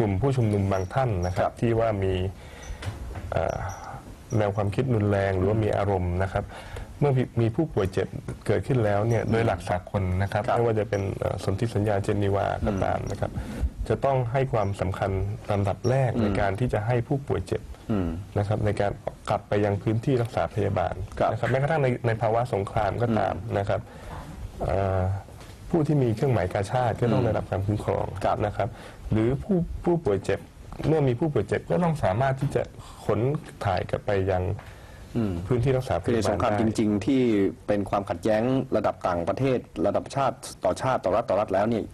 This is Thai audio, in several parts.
กลุ่มผู้ชุมนุมบางท่านนะครัครับบที่ว่ามีเอ่อแนวความคิดรุนแรงหรือว่ามีอารมณ์นะครับ เมื่อมีมีผู้ป่วยเจ็บเกิดขึ้นแล้วเนี่ยโดยหลักสากลนะครับครับไม่ว่าจะเป็นเอ่อสนธิสัญญาเจนีวาก็ตามนะครับ จะต้องให้ความสำคัญลำดับแรกในการที่จะให้ผู้ป่วยเจ็บอืมนะครับในการกลับไปยังพื้นที่รักษาพยาบาลครับนะครับแม้กระทั่งในในภาวะสงครามก็ตามนะครับเอ่อ ผู้ที่มีเครื่องหมายกาชาติก็ต้องได้รับการคุ้มครองครับนะครับ หรือผู้ผู้ป่วยเจ็บเมื่อมีผู้ป่วยเจ็บก็ต้องสามารถที่จะขนถ่ายกลับไปยังอืมพื้นที่รักษาพคือในยาสบาลงครามได้จริง ๆ ที่เป็นความขัดแย้งระดับต่างประเทศ ระดับชาติต่อชาติต่อรัฐต่อรัฐแล้วเนี่ย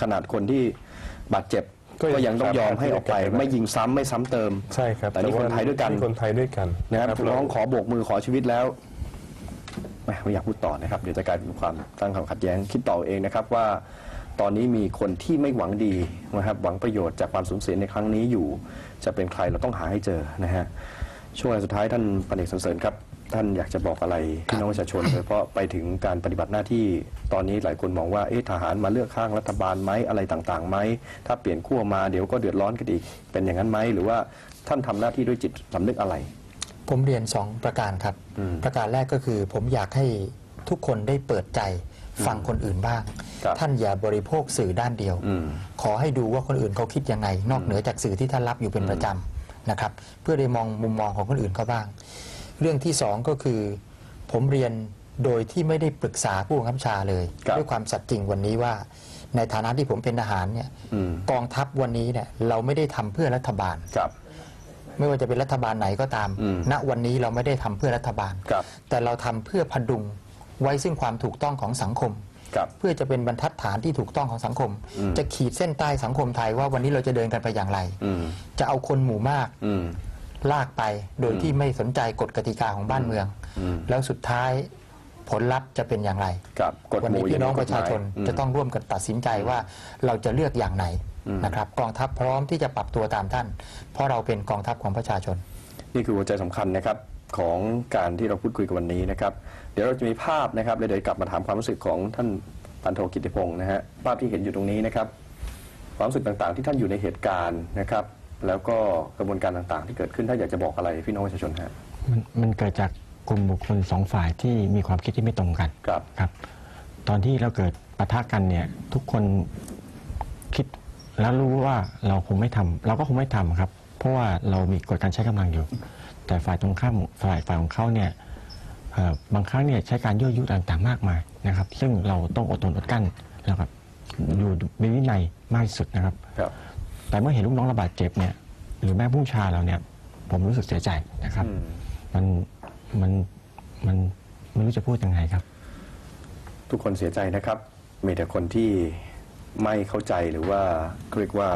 ขนาดคนที่บาดเจ็บก็ยังก็ยังต้องยอมให้ออกไปสามารถที่จะไม่ยิงซ้ำไม่ซ้ำเติม ใช่ครับแต่นี่คนไทยด้วยกันนี่คนไทยด้วยกันนะครับเราร้องขอโบกมือขอชีวิตแล้ว ไม่ไม่อยากพูดต่อนะครับ เดี๋ยวจะกลายเป็นความสร้างความขัดแย้งคิดต่อเองนะครับว่าตอนนี้มีคนที่ไม่หวังดีนะครับหวังประโยชน์จากความสูญเสียในครั้งนี้อยู่ จะเป็นใครเราต้องหาให้เจอนะฮะช่วงสุดท้ายท่านพันเอกสันเสริญครับ ท่านอยากจะบอกอะไรพี่น้องประชาชนโดยเฉพาะไปถึงการปฏิบัติหน้าที่ตอนนี้หลายคนมองว่าเอ๊ะทหารมาเลือกข้างรัฐบาลไหมอะไรต่างๆไหมถ้าเปลี่ยนขั้วมาเดี๋ยวก็เดือดร้อนกันอีกเป็นอย่างนั้นไหมหรือว่าท่านทำหน้าที่ด้วยจิตสำนึกอะไร ผมเรียนสองประการครับอืมประการแรกก็คือผมอยากให้ทุกคนได้เปิดใจฟังคนอื่นบ้างครับท่านอย่าบริโภคสื่อด้านเดียวอืมขอให้ดูว่าคนอื่นเขาคิดยังไง นอกเหนือจากสื่อที่ท่านรับอยู่เป็นประจำนะครับ เพื่อได้มองมุมมองของคนอื่นเขาบ้าง เรื่องที่สองก็คือ ผมเรียนโดยที่ไม่ได้ปรึกษาผู้บังคับบัญชาเลยครับด้วยความสัตย์จริงวันนี้ว่า ในฐานะที่ผมเป็นทหารเนี่ยอืมกองทัพวันนี้เนี่ยเราไม่ได้ทำเพื่อรัฐบาลครับ ไม่ว่าจะเป็นรัฐบาลไหนก็ตามอืมณวันนี้เราไม่ได้ทำเพื่อรัฐบาลครับแต่เราทำเพื่อพดุงไว้ซึ่งความถูกต้องของสังคมครับเพื่อจะเป็นบรรทัดฐานที่ถูกต้องของสังคมอืมจะขีดเส้นใต้สังคมไทยว่าวันนี้เราจะเดินกันไปอย่างไรอืมจะเอาคนหมู่มากอืมลากไปโดยที่ไม่สนใจกฎกติกาของบ้านเมืองอืมแล้วสุดท้ายผลลัพธ์จะเป็นอย่างไรครับกฎวันหนี้มู่พี่น้องย่ประชาชนกฎหมยจะต้องร่วมกันตัดสินใจว่าเราจะเลือกอย่างไหนอืม นะครับกองทัพพร้อมที่จะปรับตัวตามท่าน เพราะเราเป็นกองทัพของประชาชน นี่คือหัวใจสำคัญนะครับของการที่เราพูดคุยกันวันนี้นะครับเดี๋ยวเราจะมีภาพนะครับแล้วเดี๋ยวกลับมาถามความรู้สึกของท่านพันโทกิติพงศ์นะฮะภาพที่เห็นอยู่ตรงนี้นะครับความรู้สึกต่างๆ ที่ท่านอยู่ในเหตุการณ์นะครับแล้วก็กระบวนการต่างๆ ที่เกิดขึ้นถ้าอยากจะบอกอะไรพี่น้องประชาชนฮะมันมันเกิดจากกลุ่มบุคคลสองฝ่ายที่มีความคิดที่ไม่ตรงกันครับครับ ตอนที่เราเกิดปะทะกันเนี่ยทุกคนคิด แล้วรู้ว่าเราคงไม่ทำเราก็คงไม่ทำครับ เพราะว่าเรามีกฎการใช้กำลังอยู่ แต่ฝ่ายตรงข้ามฝ่ายฝ่ายของเขาเนี่ยเอ่อบางครั้งเนี่ยใช้การยั่วยุต่างๆมากมายนะครับ ซึ่งเราต้องอดทนอดกลั้นแล้วครับอยู่มีวินัยมากที่สุดนะครับ ครับ แต่เมื่อเห็นลูกน้องระบาดเจ็บเนี่ยหรือแม่ผู้บัญชาเราเนี่ย ผมรู้สึกเสียใจนะครับอืมมันมันมันไม่รู้จะพูดยังไงครับ ทุกคนเสียใจนะครับ มีแต่คนที่ ไม่เข้าใจหรือว่าเรียกว่า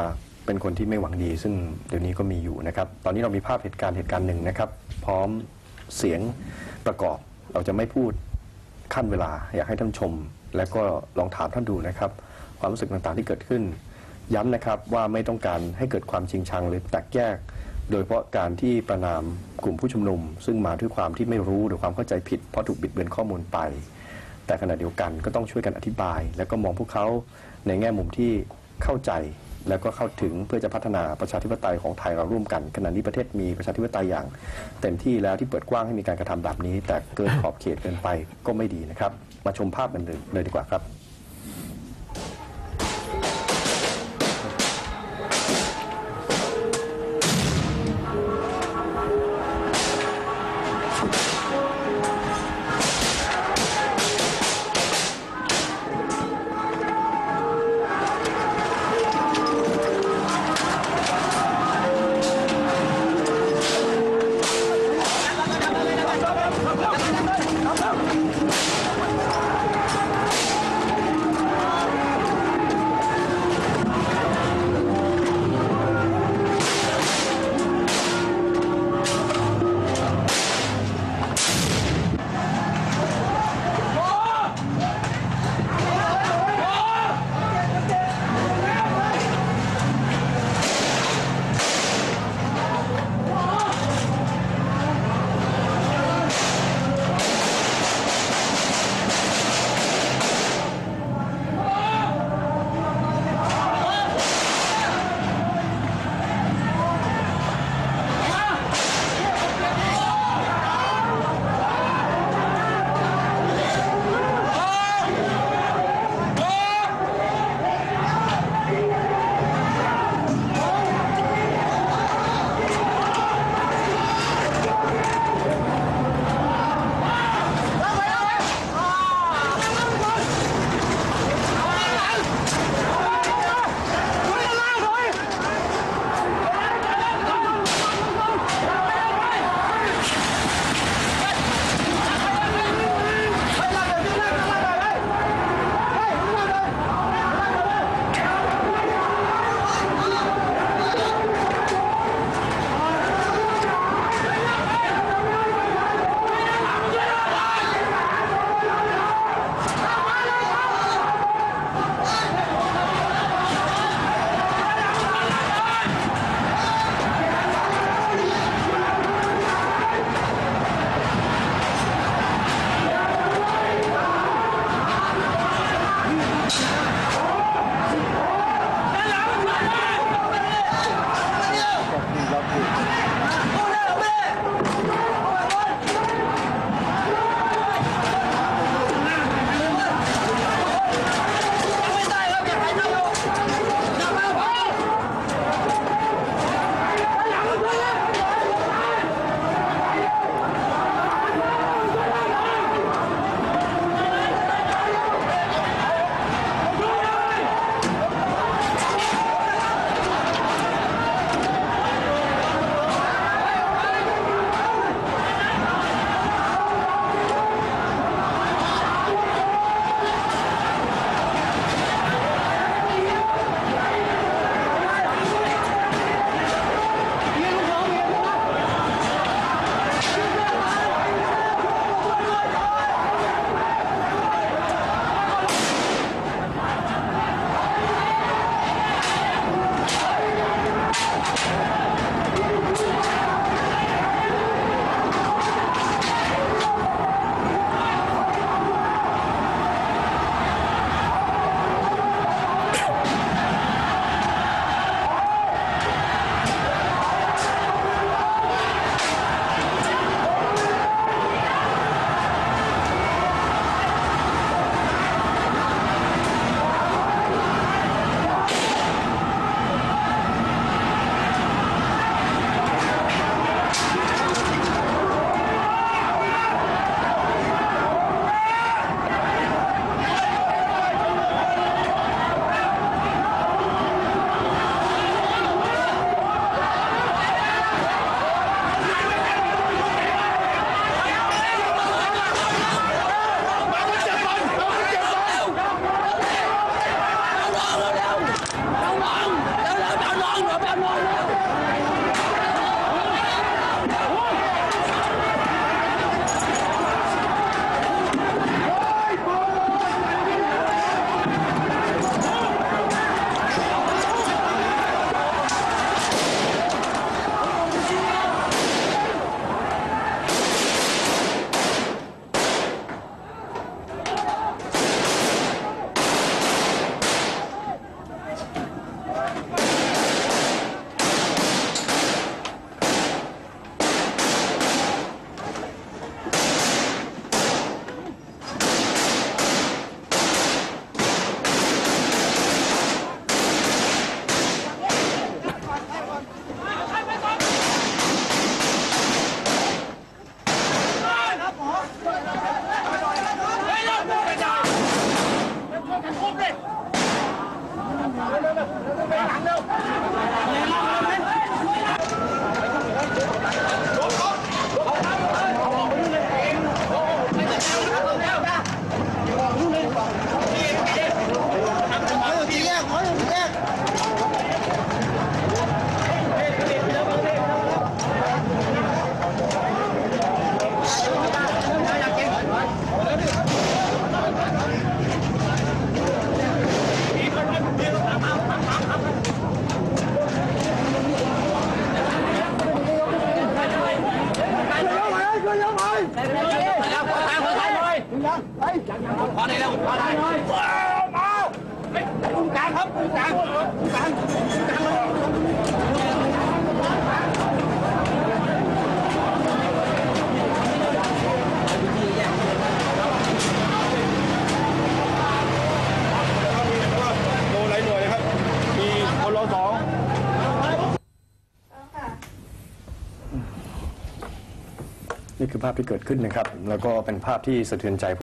เป็นคนที่ไม่หวังดี ซึ่งเดี๋ยวนี้ก็มีอยู่นะครับ ตอนนี้เรามีภาพเหตุการณ์เหตุการณ์หนึ่งนะครับ พร้อมเสียงประกอบ เราจะไม่พูดขั้นเวลา อยากให้ท่านชม แล้วก็ลองถามท่านดูนะครับ ความรู้สึกต่างๆที่เกิดขึ้น ย้ำนะครับว่าไม่ต้องการให้เกิดความจริงชังหรือแตกแยก โดยเฉพาะการที่ประนามกลุ่มผู้ชุมนุม ซึ่งมาด้วยความที่ไม่รู้หรือความเข้าใจผิดเพราะถูกบิดเบือนข้อมูลไป แต่ขณะเดียวกันก็ต้องช่วยกันอธิบาย แล้วก็มองพวกเขาในแง่มุมที่เข้าใจแล้วก็เข้าถึงเพื่อจะพัฒนาประชาธิปไตยของไทยเราร่วมกันขณะนี้ประเทศมีประชาธิปไตยอย่าง เต็มที่แล้วที่เปิดกว้างให้มีการกระทำแบบนี้ แต่เกินขอบเขตเกินไปก็ไม่ดีนะครับ มาชมภาพกันเลยดีกว่าครับ cúp đi. Đừng có bị nặng đâu. ได้แล้วมาได้มาตรงกลางครับตรงกลางตรงกลางโดนหลายหน่มีคนรอสองนี่คือภาพที่เกิดขึ้นนะครับ แล้วก็เป็นภาพที่สะเทือนใจ